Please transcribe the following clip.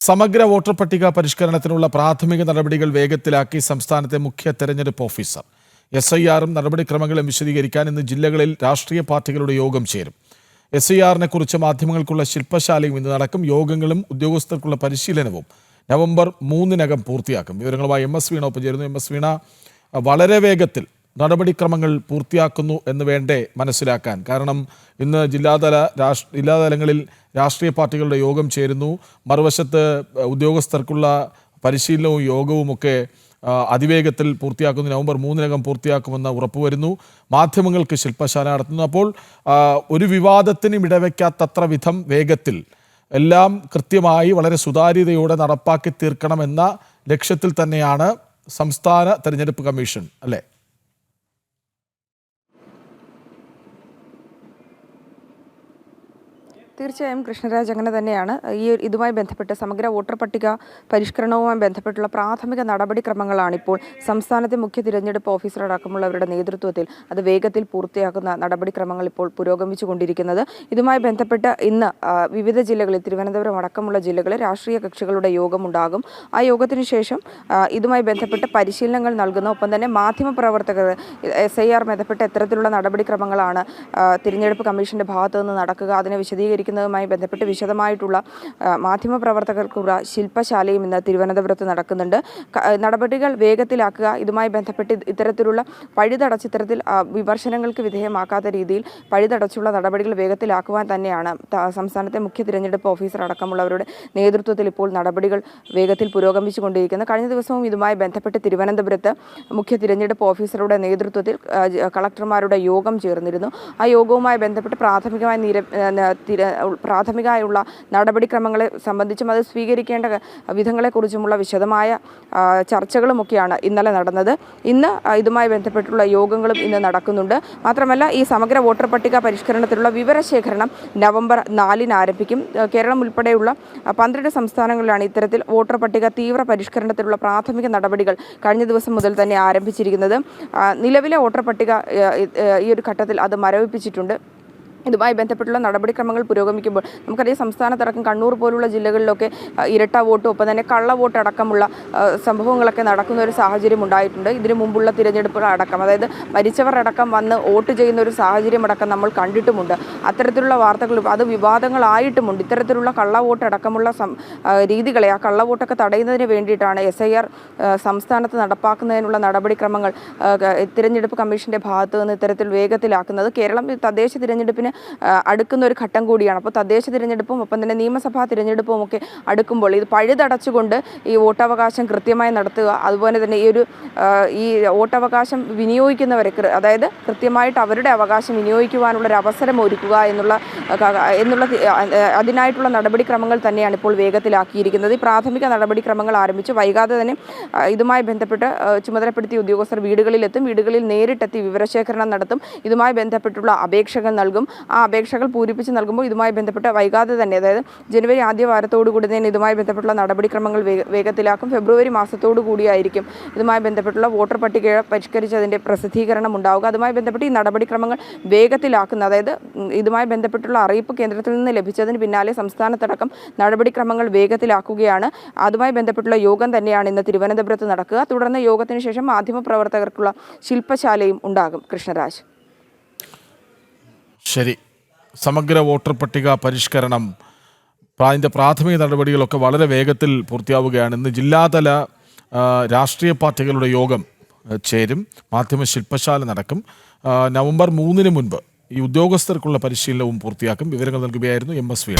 സമഗ്ര വോട്ടർ പട്ടിക പരിഷ്കരണത്തിനുള്ള പ്രാഥമിക നടപടികൾ വേഗത്തിലാക്കി സംസ്ഥാനത്തെ മുഖ്യ തെരഞ്ഞെടുപ്പ് ഓഫീസർ. എസ് ഐ ആറും നടപടിക്രമങ്ങളും വിശദീകരിക്കാൻ ഇന്ന് ജില്ലകളിൽ രാഷ്ട്രീയ പാർട്ടികളുടെ യോഗം ചേരും. എസ് ഐ ആറിനെ കുറിച്ച് മാധ്യമങ്ങൾക്കുള്ള ശില്പശാലയും ഇന്ന് നടക്കും. യോഗങ്ങളും ഉദ്യോഗസ്ഥർക്കുള്ള പരിശീലനവും നവംബർ മൂന്നിനകം പൂർത്തിയാക്കും. വിവരങ്ങളുമായി എം എസ് വീണ ഒപ്പം ചേരുന്നു എം എസ് വീണ വളരെ വേഗത്തിൽ നടപടിക്രമങ്ങൾ പൂർത്തിയാക്കുന്നു എന്ന് വേണ്ടേ മനസ്സിലാക്കാൻ. കാരണം ഇന്ന് ജില്ലാതല രാഷ്ട്ര ജില്ലാതലങ്ങളിൽ രാഷ്ട്രീയ പാർട്ടികളുടെ യോഗം ചേരുന്നു. മറുവശത്ത് ഉദ്യോഗസ്ഥർക്കുള്ള പരിശീലനവും യോഗവുമൊക്കെ അതിവേഗത്തിൽ പൂർത്തിയാക്കുന്നു. നവംബർ മൂന്നിനകം പൂർത്തിയാക്കുമെന്ന് ഉറപ്പുവരുന്നു. മാധ്യമങ്ങൾക്ക് ശില്പശാല നടത്തുന്നു. അപ്പോൾ ഒരു വിവാദത്തിനും ഇടവയ്ക്കാത്തത്ര വിധം വേഗത്തിൽ എല്ലാം കൃത്യമായി വളരെ സുതാര്യതയോടെ നടപ്പാക്കി തീർക്കണമെന്ന ലക്ഷ്യത്തിൽ തന്നെയാണ് സംസ്ഥാന തെരഞ്ഞെടുപ്പ് കമ്മീഷൻ. അല്ലേ? തീർച്ചയായും കൃഷ്ണരാജ് അങ്ങനെ തന്നെയാണ്. ഈ ഇതുമായി ബന്ധപ്പെട്ട് സമഗ്ര വോട്ടർ പട്ടിക പരിഷ്കരണവുമായി ബന്ധപ്പെട്ടുള്ള പ്രാഥമിക നടപടിക്രമങ്ങളാണിപ്പോൾ സംസ്ഥാനത്തെ മുഖ്യ തിരഞ്ഞെടുപ്പ് ഓഫീസറടക്കമുള്ളവരുടെ നേതൃത്വത്തിൽ അത് വേഗത്തിൽ പൂർത്തിയാക്കുന്ന നടപടിക്രമങ്ങൾ ഇപ്പോൾ പുരോഗമിച്ചുകൊണ്ടിരിക്കുന്നത്. ഇതുമായി ബന്ധപ്പെട്ട് ഇന്ന് വിവിധ ജില്ലകളിൽ തിരുവനന്തപുരം അടക്കമുള്ള ജില്ലകളിൽ രാഷ്ട്രീയ കക്ഷികളുടെ യോഗമുണ്ടാകും. ആ യോഗത്തിന് ശേഷം ഇതുമായി ബന്ധപ്പെട്ട് പരിശീലനങ്ങൾ നൽകുന്ന ഒപ്പം തന്നെ മാധ്യമപ്രവർത്തകർ എസ് ഐ ആർ ബന്ധപ്പെട്ട് എത്തരത്തിലുള്ള നടപടിക്രമങ്ങളാണ് തിരഞ്ഞെടുപ്പ് കമ്മീഷന്റെ ഭാഗത്തു നിന്ന് നടക്കുക. അതിനെ വിശദീകരിക്കുന്നതുമായി ബന്ധപ്പെട്ട് വിശദമായിട്ടുള്ള മാധ്യമപ്രവർത്തകർക്കുള്ള ശില്പശാലയും ഇന്ന് തിരുവനന്തപുരത്ത് നടക്കുന്നുണ്ട്. നടപടികൾ വേഗത്തിലാക്കുക ഇതുമായി ബന്ധപ്പെട്ട് ഇത് ഇത്തരത്തിലുള്ള പഴുതടച്ച് ഇത്തരത്തിൽ വിമർശനങ്ങൾക്ക് വിധേയമാക്കാത്ത രീതിയിൽ പഴുതടച്ചുള്ള നടപടികൾ വേഗത്തിലാക്കുവാൻ തന്നെയാണ് സംസ്ഥാനത്തെ മുഖ്യ തിരഞ്ഞെടുപ്പ് ഓഫീസർ അടക്കമുള്ളവരുടെ നേതൃത്വത്തിൽ ഇപ്പോൾ നടപടികൾ വേഗത്തിൽ പുരോഗമിച്ചുകൊണ്ടിരിക്കുന്നത് കഴിഞ്ഞ ദിവസവും ഇതുമായി ബന്ധപ്പെട്ട് തിരുവനന്തപുരത്ത് മുഖ്യ തിരഞ്ഞെടുപ്പ് ഓഫീസറുടെ നേതൃത്വത്തിൽ കളക്ടർമാരുടെ യോഗം ചേർന്നിരുന്നു. ആ യോഗവുമായി ബന്ധപ്പെട്ട് പ്രാഥമികമായി പ്രാഥമികമായുള്ള നടപടിക്രമങ്ങളെ സംബന്ധിച്ചും അത് സ്വീകരിക്കേണ്ട വിധങ്ങളെക്കുറിച്ചുമുള്ള വിശദമായ ചർച്ചകളുമൊക്കെയാണ് ഇന്നലെ നടന്നത്. ഇന്ന് ഇതുമായി ബന്ധപ്പെട്ടുള്ള യോഗങ്ങളും ഇന്ന് നടക്കുന്നുണ്ട്. മാത്രമല്ല ഈ സമഗ്ര വോട്ടർ പട്ടിക പരിഷ്കരണത്തിലുള്ള വിവരശേഖരണം നവംബർ നാലിന് ആരംഭിക്കും. കേരളം ഉൾപ്പെടെയുള്ള പന്ത്രണ്ട് സംസ്ഥാനങ്ങളിലാണ് ഇത്തരത്തിൽ വോട്ടർ പട്ടിക തീവ്ര പരിഷ്കരണത്തിലുള്ള പ്രാഥമിക നടപടികൾ കഴിഞ്ഞ ദിവസം മുതൽ തന്നെ ആരംഭിച്ചിരിക്കുന്നത്. നിലവിലെ വോട്ടർ പട്ടിക ഈ ഒരു ഘട്ടത്തിൽ അത് മരവിപ്പിച്ചിട്ടുണ്ട്. ഇതുമായി ബന്ധപ്പെട്ടുള്ള നടപടിക്രമങ്ങൾ പുരോഗമിക്കുമ്പോൾ നമുക്കറിയാം സംസ്ഥാനത്തടക്കം കണ്ണൂർ പോലുള്ള ജില്ലകളിലൊക്കെ ഇരട്ട വോട്ടും ഒപ്പം തന്നെ കള്ള വോട്ട് അടക്കമുള്ള സംഭവങ്ങളൊക്കെ നടക്കുന്ന ഒരു സാഹചര്യം ഉണ്ടായിട്ടുണ്ട്. ഇതിനു മുമ്പുള്ള തിരഞ്ഞെടുപ്പുകൾ അടക്കം അതായത് മരിച്ചവർ അടക്കം വന്ന് വോട്ട് ചെയ്യുന്ന ഒരു സാഹചര്യം അടക്കം നമ്മൾ കണ്ടിട്ടുമുണ്ട്. അത്തരത്തിലുള്ള വാർത്തകൾ അത് വിവാദങ്ങളായിട്ടുമുണ്ട്. ഇത്തരത്തിലുള്ള കള്ള വോട്ട് അടക്കമുള്ള രീതികളെ ആ കള്ള വോട്ടൊക്കെ തടയുന്നതിന് വേണ്ടിയിട്ടാണ് എസ് ഐ ആർ സംസ്ഥാനത്ത് നടപ്പാക്കുന്നതിനുള്ള നടപടിക്രമങ്ങൾ തിരഞ്ഞെടുപ്പ് കമ്മീഷന്റെ ഭാഗത്ത് നിന്ന് ഇത്തരത്തിൽ വേഗത്തിലാക്കുന്നത്. കേരളം തദ്ദേശ തിരഞ്ഞെടുപ്പിന് അടുക്കുന്ന ഒരു ഘട്ടം കൂടിയാണ്. അപ്പോൾ തദ്ദേശ തിരഞ്ഞെടുപ്പും ഒപ്പം തന്നെ നിയമസഭാ തിരഞ്ഞെടുപ്പും ഒക്കെ അടുക്കുമ്പോൾ ഇത് പഴുതടച്ചുകൊണ്ട് ഈ വോട്ടവകാശം കൃത്യമായി നടത്തുക അതുപോലെ തന്നെ ഈ ഒരു ഈ വോട്ടവകാശം വിനിയോഗിക്കുന്നവരെ അതായത് കൃത്യമായിട്ട് അവരുടെ അവകാശം വിനിയോഗിക്കുവാനുള്ള ഒരു അവസരം ഒരുക്കുക എന്നുള്ള എന്നുള്ള അതിനായിട്ടുള്ള നടപടിക്രമങ്ങൾ തന്നെയാണ് ഇപ്പോൾ വേഗത്തിലാക്കിയിരിക്കുന്നത്. ഈ പ്രാഥമിക നടപടിക്രമങ്ങൾ ആരംഭിച്ചു വൈകാതെ തന്നെ ഇതുമായി ബന്ധപ്പെട്ട് ചുമതലപ്പെടുത്തിയ ഉദ്യോഗസ്ഥർ വീടുകളിലെത്തും വീടുകളിൽ നേരിട്ടെത്തി വിവരശേഖരണം നടത്തും ഇതുമായി ബന്ധപ്പെട്ടുള്ള അപേക്ഷകൾ നൽകും. ആ അപേക്ഷകൾ പൂരിപ്പിച്ച് നൽകുമ്പോൾ ഇതുമായി ബന്ധപ്പെട്ട് വൈകാതെ തന്നെ അതായത് ജനുവരി ആദ്യ വാരത്തോടു കൂടി തന്നെ ഇതുമായി ബന്ധപ്പെട്ടുള്ള നടപടിക്രമങ്ങൾ വേഗ- വേഗത്തിലാക്കും. ഫെബ്രുവരി മാസത്തോടു കൂടിയായിരിക്കും ഇതുമായി ബന്ധപ്പെട്ടുള്ള വോട്ടർ പട്ടിക പരിഷ്കരിച്ചതിന്റെ പ്രസിദ്ധീകരണം ഉണ്ടാവുക. അതുമായി ബന്ധപ്പെട്ട് ഈ നടപടിക്രമങ്ങൾ വേഗത്തിലാക്കുന്ന അതായത് ഇതുമായി ബന്ധപ്പെട്ടുള്ള അറിയിപ്പ് കേന്ദ്രത്തിൽ നിന്ന് ലഭിച്ചതിന് പിന്നാലെ സംസ്ഥാനത്തടക്കം നടപടിക്രമങ്ങൾ വേഗത്തിലാക്കുകയാണ്. അതുമായി ബന്ധപ്പെട്ടുള്ള യോഗം തന്നെയാണ് ഇന്ന് തിരുവനന്തപുരത്ത് നടക്കുക. തുടർന്ന് യോഗത്തിന് ശേഷം മാധ്യമപ്രവർത്തകർക്കുള്ള ശില്പശാലയും ഉണ്ടാകും. കൃഷ്ണരാജ്. ശരി. സമഗ്ര വോട്ടർ പട്ടിക പരിഷ്കരണം. പ്രാ- അതിന്റെ പ്രാഥമിക നടപടികളൊക്കെ വളരെ വേഗത്തിൽ പൂർത്തിയാവുകയാണ്. ഇന്ന് ജില്ലാതല രാഷ്ട്രീയ പാർട്ടികളുടെ യോഗം ചേരും. മാധ്യമ ശില്പശാല നടക്കും. നവംബർ മൂന്നിന് മുൻപ് ഈ ഉദ്യോഗസ്ഥർക്കുള്ള പരിശീലനവും പൂർത്തിയാക്കും. വിവരങ്ങൾ നൽകുകയായിരുന്നു എം എസ് വീണ.